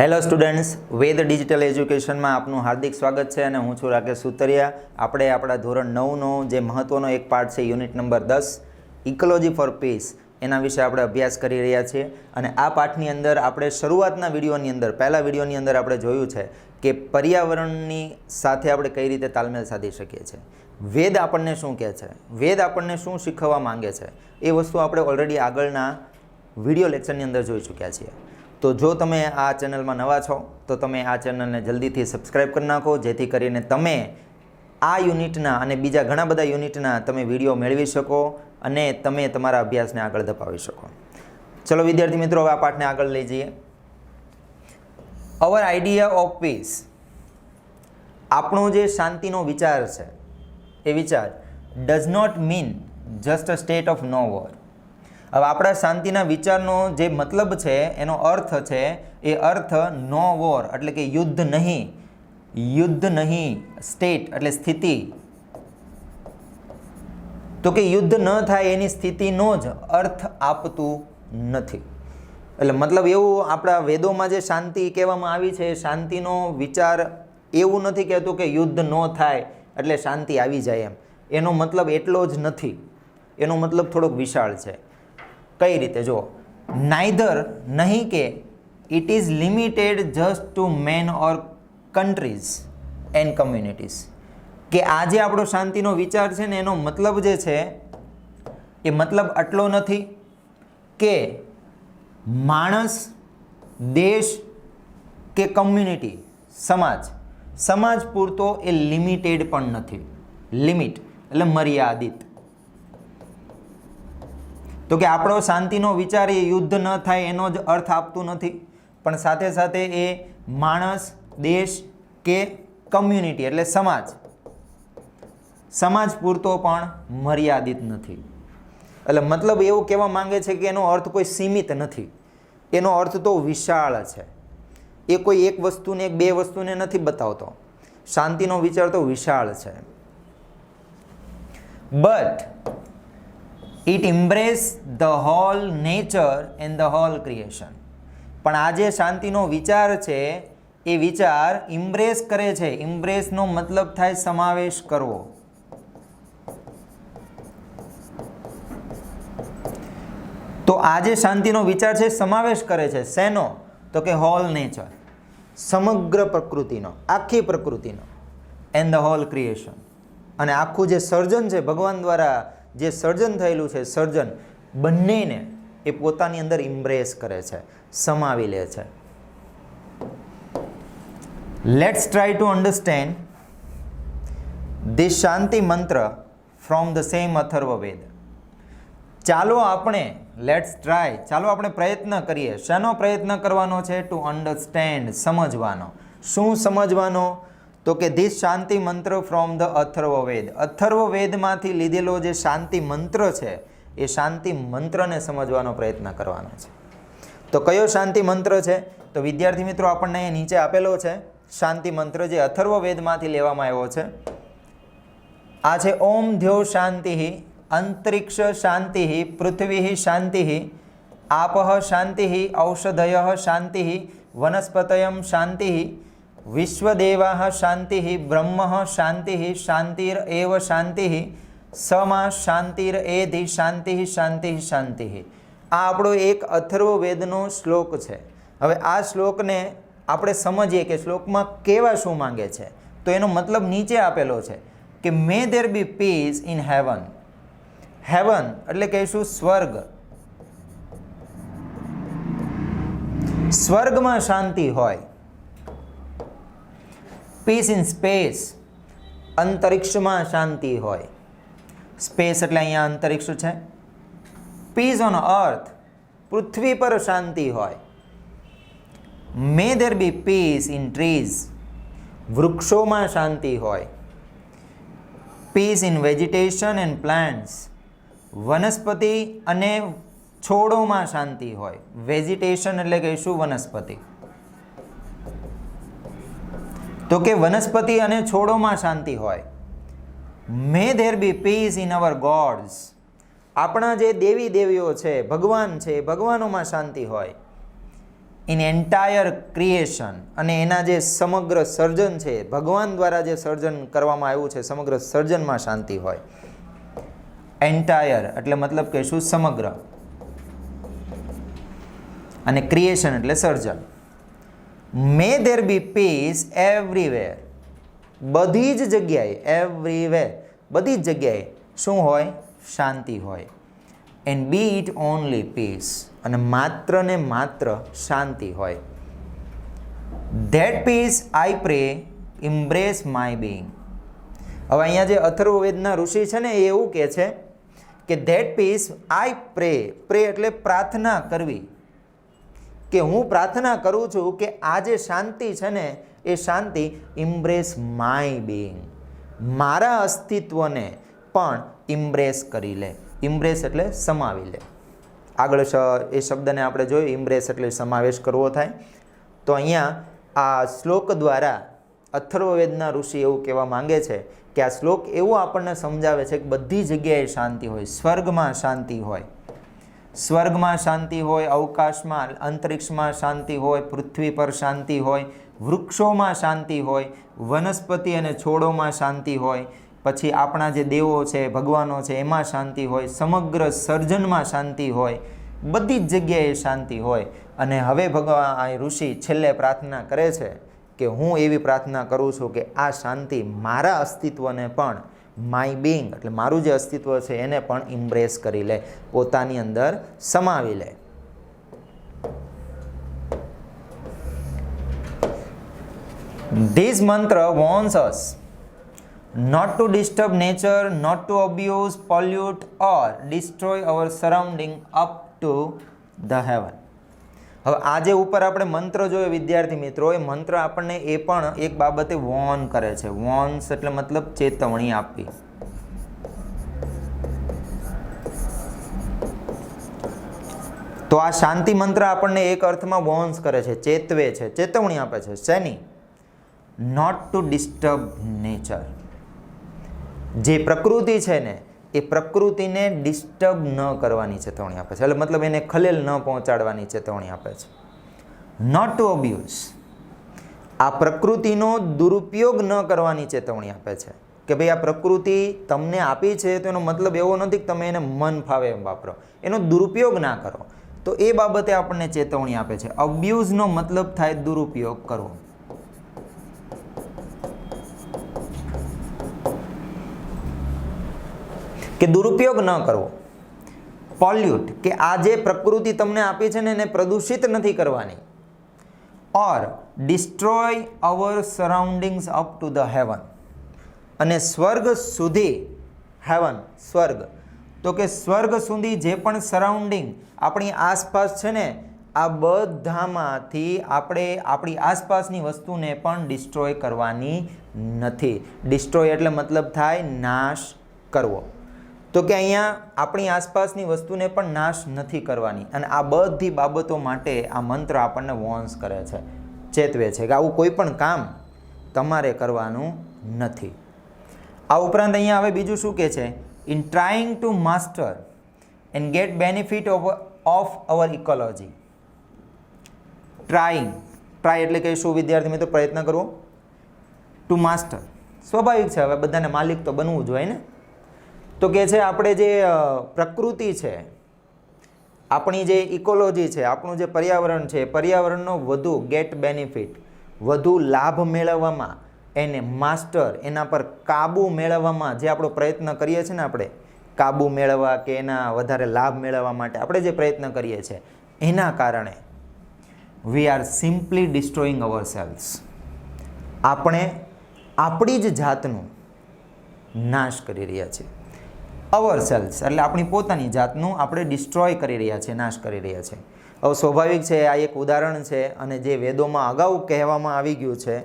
Hello students વેદ digital એજ્યુકેશનમાં આપનું હાર્દિક સ્વાગત છે અને હું છું રાકેશ સુતરિયા. આપણે આપણા ધોરણ નવનો જે મહત્ત્વનો એક પાર્ટ છે યુનિટ નંબર દસ ઇકોલોજી ફોર પીસ એના વિશે આપણે અભ્યાસ કરી રહ્યા છીએ. અને આ પાઠની અંદર આપણે શરૂઆતના વિડીયોની અંદર, પહેલા વિડીયોની અંદર આપણે જોયું છે કે પર્યાવરણની સાથે આપણે કઈ રીતે તાલમેલ સાધી શકીએ છીએ. વેદ આપણને શું કહે છે? વેદ આપણને શું શીખવવા માંગે છે? એ વસ્તુ આપણે ઓલરેડી આગળના વીડિયો લેક્ચરની અંદર જોઈ ચૂક્યા છીએ. તો જો તમે આ ચેનલમાં નવા છો, તો તમે આ ચેનલને જલ્દીથી સબસ્ક્રાઈબ કરી નાખો, જેથી કરીને તમે આ યુનિટના અને બીજા ઘણા બધા યુનિટના તમે વીડિયો મેળવી શકો અને તમે તમારા અભ્યાસને આગળ ધપાવી શકો. ચલો વિદ્યાર્થી મિત્રો, હવે આ પાઠને આગળ લઈ જઈએ. અવર આઈડિયા ઓફ પીસ આપણો જે શાંતિનો વિચાર છે, એ વિચાર does not mean just a state of no war હવે આપણા શાંતિના વિચારનો જે મતલબ છે, એનો અર્થ છે, એ અર્થ નો વોર એટલે કે યુદ્ધ નહીં. યુદ્ધ નહીં સ્ટેટ એટલે સ્થિતિ. તો કે યુદ્ધ ન થાય એની સ્થિતિનો જ અર્થ આપતું નથી. એટલે મતલબ એવું આપણા વેદોમાં જે શાંતિ કહેવામાં આવી છે, શાંતિનો વિચાર એવું નથી કહેતું કે યુદ્ધ ન થાય, એટલે શાંતિ આવી જાય એમ. એનો મતલબ એટલો જ નથી. એનો મતલબ થોડોક વિશાળ છે. કઈ રીતે? જો નાઈધર નહીં કે it is limited just to man or countries and communities કે આ જે આપણો શાંતિનો વિચાર છે ને એનો મતલબ જે છે, એ મતલબ આટલો નથી કે માણસ, દેશ કે કમ્યુનિટી સમાજ. સમાજ પૂરતો એ લિમિટેડ પણ નથી. લિમિટ એટલે મર્યાદિત. તો કે આપણો શાંતિનો વિચાર એ યુદ્ધ ન થાય એનો જ અર્થ આપતું નથી. પણ સાથે સાથે એ માણસ, દેશ કે કમ્યુનિટી એટલે સમાજ સમાજ પૂરતો પણ મર્યાદિત નથી. એટલે મતલબ એવું કહેવા માંગે છે કે એનો અર્થ કોઈ સીમિત નથી. એનો અર્થ તો વિશાળ છે. એ કોઈ એક વસ્તુને, એક બે વસ્તુને નથી બતાવતો. શાંતિનો વિચાર તો વિશાળ છે. But it embrace the whole nature and the whole creation પણ આ જે શાંતિનો વિચાર છે, એ વિચાર ઇમ્બ્રેસ કરે છે. ઇમ્બ્રેસનો મતલબ થાય સમાવેશ કરવો. તો આ જે શાંતિનો વિચાર છે, સમાવેશ કરે છે. શેનો? તો કે હોલ નેચર સમગ્ર પ્રકૃતિનો, આખી પ્રકૃતિનો. એન્ડ ધ હોલ ક્રિએશન અને આખું જે સર્જન છે, ભગવાન દ્વારા જે સર્જન થયેલું છે, સર્જન, બંનેને એ પોતાની અંદર ઇમ્બ્રેસ કરે છે, સમાવી લે છે. Let's try to understand this shanti mantra from the same Atharva Veda ચાલો આપણે લેટ્સ ટ્રાય ચાલો આપણે પ્રયત્ન કરીએ. શાનો પ્રયત્ન કરવાનો છે? ટુ અન્ડરસ્ટેન્ડ સમજવાનો. શું સમજવાનો? તો કે ધીસ શાંતિ મંત્ર ફ્રોમ ધ અથર્વવેદ. અથર્વવેદમાંથી લીધેલો જે શાંતિ મંત્ર છે, એ શાંતિ મંત્રને સમજવાનો પ્રયત્ન કરવાનો છે. તો કયો શાંતિ મંત્ર છે? તો વિદ્યાર્થી મિત્રો, આપણને એ નીચે આપેલો છે, શાંતિ મંત્ર જે અથર્વવેદમાંથી લેવામાં આવ્યો છે. આ છે, ઓમ ધ્યો શાંતિ, અંતરિક્ષ શાંતિ, પૃથ્વી શાંતિ આપહ શાંતિ, ઔષધય શાંતિ વનસ્પતયમ શાંતિ વિશ્વદેવા શાંતિ બ્રહ્મ શાંતિ શાંતિર એવ શાંતિ સમા શાંતિર એધિ શાંતિ શાંતિ શાંતિ આ આપણો એક અથર્વ વેદનો શ્લોક છે. હવે આ શ્લોકને આપણે સમજીએ કે શ્લોકમાં કેવા શું માંગે છે? તો એનો મતલબ નીચે આપેલો છે કે may there be peace in heaven heaven એટલે કહીશું સ્વર્ગ. સ્વર્ગમાં શાંતિ હોય. પીસ ઇન સ્પેસ અંતરિક્ષમાં શાંતિ હોય. સ્પેસ એટલે અહીંયા અંતરિક્ષ છે. પીસ ઓન અર્થ પૃથ્વી પર શાંતિ હોય. May there be peace in trees વૃક્ષોમાં શાંતિ હોય. Peace in vegetation and plants વનસ્પતિ અને છોડોમાં શાંતિ હોય. વેજીટેશન એટલે કહીશું વનસ્પતિ. તો કે વનસ્પતિ અને છોડોમાં શાંતિ હોય. May there be peace in our gods આપણા જે દેવી દેવીઓ છે, ભગવાન છે, ભગવાનોમાં શાંતિ હોય. ઇન એન્ટાયર ક્રિએશન અને એના જે સમગ્ર સર્જન છે, ભગવાન દ્વારા જે સર્જન કરવામાં આવ્યું છે, સમગ્ર સર્જનમાં શાંતિ હોય. એન્ટાયર એટલે મતલબ કે શું? સમગ્ર. અને ક્રિએશન એટલે સર્જન. May there be peace everywhere બધી જ જગ્યાએ એવરીવેર બધી જ જગ્યાએ શું હોય? શાંતિ હોય. And be it only peace અને માત્ર ને માત્ર શાંતિ હોય. That peace I pray embrace my being હવે અહીંયા જે અથર્વવેદના ઋષિ છે ને, એ એવું કહે છે કે ધેટ પીસ આઈ પ્રે પ્રે એટલે પ્રાર્થના કરવી. કે હું પ્રાર્થના કરું છું કે આ જે શાંતિ છે ને, એ શાંતિ ઇમ્બ્રેસ માય બિંગ મારા અસ્તિત્વને પણ ઇમ્બ્રેસ કરી લે. ઇમ્બ્રેસ એટલે સમાવી લે. આગળ એ શબ્દને આપણે જોયું ઇમ્બ્રેસ એટલે સમાવેશ કરવો થાય. તો અહીંયા આ શ્લોક દ્વારા અથર્વવેદના ઋષિ એવું કહેવા માંગે છે કે આ શ્લોક એવું આપણને સમજાવે છે કે બધી જગ્યાએ શાંતિ હોય, સ્વર્ગમાં શાંતિ હોય. સ્વર્ગમાં શાંતિ હોય, અવકાશમાં, અંતરિક્ષમાં શાંતિ હોય, પૃથ્વી પર શાંતિ હોય, વૃક્ષોમાં શાંતિ હોય, વનસ્પતિ અને છોડોમાં શાંતિ હોય, પછી આપણા જે દેવો છે, ભગવાનો છે, એમાં શાંતિ હોય, સમગ્ર સર્જનમાં શાંતિ હોય, બધી જ જગ્યાએ શાંતિ હોય. અને હવે ભગવાન ઋષિ છેલ્લે પ્રાર્થના કરે છે કે હું એવી પ્રાર્થના કરું છું કે આ શાંતિ મારા અસ્તિત્વને પણ માય બિંગ એટલે મારું જે અસ્તિત્વ છે એને પણ ઇમ્બ્રેસ કરી લે પોતાની અંદર સમાવી લે This mantra warns us not to disturb nature, not to abuse, pollute, or destroy our surrounding up to the heaven. હવે આજે ઉપર આપણે મંત્ર જોયો વિદ્યાર્થી મિત્રો. એ મંત્ર આપણને એ પણ એક બાબતે વોર્ન કરે છે. વોર્ન્સ એટલે મતલબ ચેતવણી આપવી. તો આ શાંતિ મંત્ર આપણને એક અર્થમાં વોર્ન્સ કરે છે, ચેતવે છે, ચેતવણી આપે છે. શેની? નોટ ટુ ડિસ્ટર્બ નેચર જે પ્રકૃતિ છે ને એ પ્રકૃતિને ડિસ્ટર્બ ન કરવાની ચેતવણી આપે છે. એટલે મતલબ એને ખલેલ ન પહોંચાડવાની ચેતવણી આપે છે. નોટ ટુ અબ્યુઝ આ પ્રકૃતિનો દુરુપયોગ ન કરવાની ચેતવણી આપે છે કે ભાઈ આ પ્રકૃતિ તમને આપી છે તો એનો મતલબ એવો નથી કે તમે એને મન ફાવે એમ વાપરો. એનો દુરુપયોગ ના કરો. તો એ બાબતે આપણને ચેતવણી આપે છે. અબ્યુઝનો મતલબ થાય દુરુપયોગ કરવો. કે દુરુપયોગ ન કરવો. પોલ્યુટ કે આ જે પ્રકૃતિ તમને આપી છે ને એને પ્રદૂષિત નથી કરવાની. Or destroy our surroundings up to the heaven અને સ્વર્ગ સુધી હેવન સ્વર્ગ. તો કે સ્વર્ગ સુધી જે પણ સરાઉન્ડિંગ આપણી આસપાસ છે ને, આ બધામાંથી આપણે આપણી આસપાસની વસ્તુને પણ ડિસ્ટ્રોય કરવાની નથી. ડિસ્ટ્રોય એટલે મતલબ થાય નાશ કરવો. તો કે અહીંયા આપણી આસપાસની વસ્તુને પણ નાશ નથી કરવાની અને આ બધી બાબતો માટે આ મંત્ર આપણને વોન્સ કરે છે, ચેતવે છે કે આવું કોઈ પણ કામ તમારે કરવાનું નથી. આ ઉપરાંત અહીંયા હવે બીજું શું કહે છે? In trying to master and get benefit of of our ecology trying try એટલે કે શું, વિદ્યાર્થી મિત્રો, પ્રયત્ન કરવો? ટુ માસ્ટર સ્વાભાવિક છે, હવે બધાને માલિક તો બનવું જોઈએ ને? તો કે છે, આપણે જે પ્રકૃતિ છે, આપણી જે ઇકોલોજી છે, આપણું જે પર્યાવરણ છે, પર્યાવરણનો વધુ ગેટ બેનિફિટ વધુ લાભ મેળવવામાં એને માસ્ટર એના પર કાબુ મેળવવામાં જે આપણો પ્રયત્ન કરીએ છીએ ને આપણે, કાબુ મેળવવા કે એના વધારે લાભ મેળવવા માટે આપણે જે પ્રયત્ન કરીએ છીએ, એના કારણે we are simply destroying our cells આપણે આપણી જ જાતનું નાશ કરી રહ્યા છીએ. અવર સેલ્સ એટલે આપણી પોતાની જાતનું આપણે ડિસ્ટ્રોય કરી રહ્યા છીએ નાશ કરી રહ્યા છીએ હવે સ્વાભાવિક છે, આ એક ઉદાહરણ છે અને જે વેદોમાં અગાઉ કહેવામાં આવી ગયું છે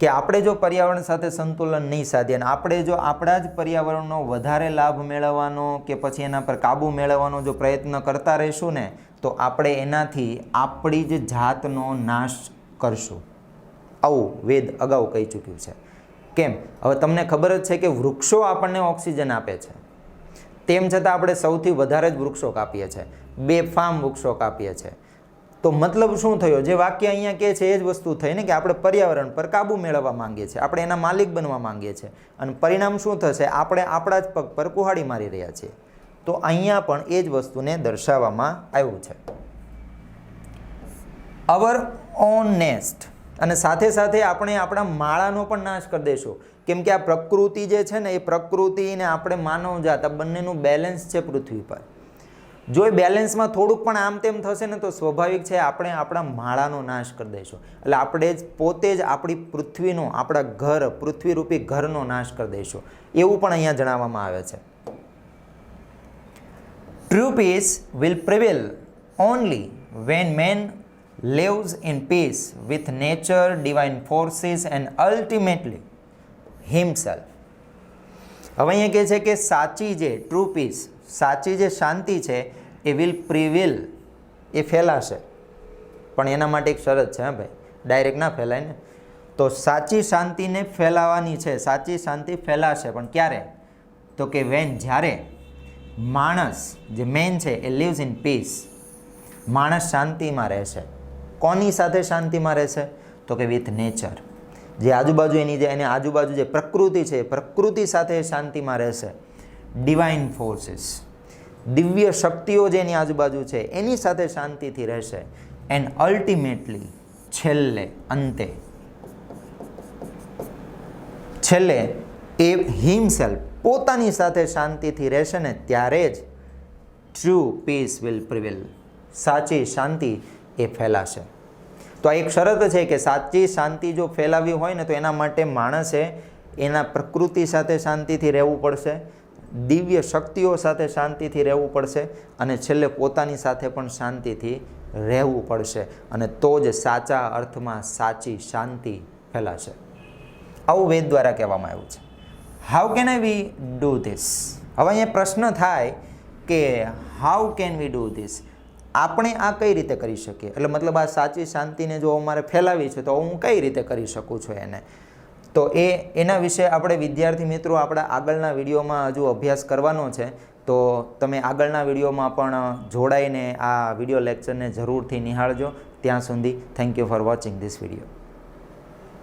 કે આપણે જો પર્યાવરણ સાથે સંતુલન નહીં સાધીએ અને આપણે જો આપણા જ પર્યાવરણનો વધારે લાભ મેળવવાનો કે પછી એના પર કાબૂ મેળવવાનો જો પ્રયત્ન કરતા રહીશું ને, તો આપણે એનાથી આપણી જ જાતનો નાશ કરશું. આવું વેદ અગાઉ કહી ચૂક્યું છે. કેમ? હવે તમને ખબર જ છે કે વૃક્ષો આપણને ઓક્સિજન આપે છે. તેમ છતાં આપણે સૌથી વધારે જ વૃક્ષો કાપીએ છીએ બેફામ વૃક્ષો કાપીએ છીએ તો મતલબ શું થયો? જે વાક્ય અહીંયા કહે છે, એ જ વસ્તુ થઈ ને કે આપણે પર્યાવરણ પર કાબુ મેળવવા માંગીએ છીએ. આપણે એના માલિક બનવા માંગીએ છીએ. અને પરિણામ શું થશે? આપણે આપણા જ પગ પર કુહાડી મારી રહ્યા છીએ. તો અહીંયા પણ એ જ વસ્તુને દર્શાવવામાં આવ્યું છે. અવર ઓન નેસ્ટ અને સાથે સાથે આપણે આપણા માળાનો પણ નાશ કરી દઈશું કેમ કે આ પ્રકૃતિ જે છે ને, એ પ્રકૃતિ ને આપણે માનવજાત, આ બંનેનું બેલેન્સ છે પૃથ્વી પર. જો એ બેલેન્સમાં થોડુંક પણ આમ તેમ થશે ને, તો સ્વાભાવિક છે આપણે આપણા માળાનો નાશ કરી દઈશું એટલે આપણે જ પોતે જ આપણી પૃથ્વીનો, આપણા ઘર, પૃથ્વીરૂપી ઘરનો નાશ કરી દઈશું એવું પણ અહીંયા જણાવવામાં આવે છે. True peace will prevail only when man lives in peace with nature, divine forces, and ultimately himself. હવે અહીંયા કહે છે કે સાચી જે ટ્રુ પીસ સાચી જે શાંતિ છે એ વિલ પ્રિવિલ એ ફેલાશે. પણ એના માટે એક શરત છે હા ભાઈ ડાયરેક્ટ ના ફેલાય ને. તો સાચી શાંતિને ફેલાવાની છે સાચી શાંતિ ફેલાશે પણ ક્યારે? તો કે વેન જ્યારે માણસ જે મેન છે એ લિવ્સ ઇન પીસ માણસ શાંતિમાં રહેશે. કોની સાથે શાંતિમાં રહેશે? તો કે વિથ નેચર જે આજુબાજુ એની જે એની આજુબાજુ જે પ્રકૃતિ છે પ્રકૃતિ સાથે શાંતિમાં રહેશે. ડિવાઇન ફોર્સીસ દિવ્ય શક્તિઓ જે એની આજુબાજુ છે, એની સાથે શાંતિથી રહેશે. એન્ડ અલ્ટિમેટલી છેલ્લે, અંતે, છેલ્લે, એ હિમસેલ્ફ પોતાની સાથે શાંતિથી રહેશે ને ત્યારે જ ટ્રુ પીસ વિલ પ્રિવેલ સાચી શાંતિ એ ફેલાશે. તો આ એક શરત છે કે સાચી શાંતિ જો ફેલાવી હોય ને તો એના માટે માણસે એના પ્રકૃતિ સાથે શાંતિથી રહેવું પડશે, દિવ્ય શક્તિઓ સાથે શાંતિથી રહેવું પડશે અને છેલ્લે પોતાની સાથે પણ શાંતિથી રહેવું પડશે અને તો જ સાચા અર્થમાં સાચી શાંતિ ફેલાશે. આવું વેદ દ્વારા કહેવામાં આવ્યું છે. How can I we do this હવે અહીંયા પ્રશ્ન થાય કે how can we do this આપણે આ કઈ રીતે કરી શકીએ? એટલે મતલબ આ સાચી શાંતિને જો અમારે ફેલાવી છે, તો હું કઈ રીતે કરી શકું છું એને? તો એ, એના વિશે આપણે વિદ્યાર્થી મિત્રો આપણા આગળના વિડીયોમાં હજુ અભ્યાસ કરવાનો છે, તો તમે આગળના વિડીયોમાં પણ જોડાઈને આ વીડિયો લેક્ચરને જરૂરથી નિહાળજો. ત્યાં સુધી thank you for watching this video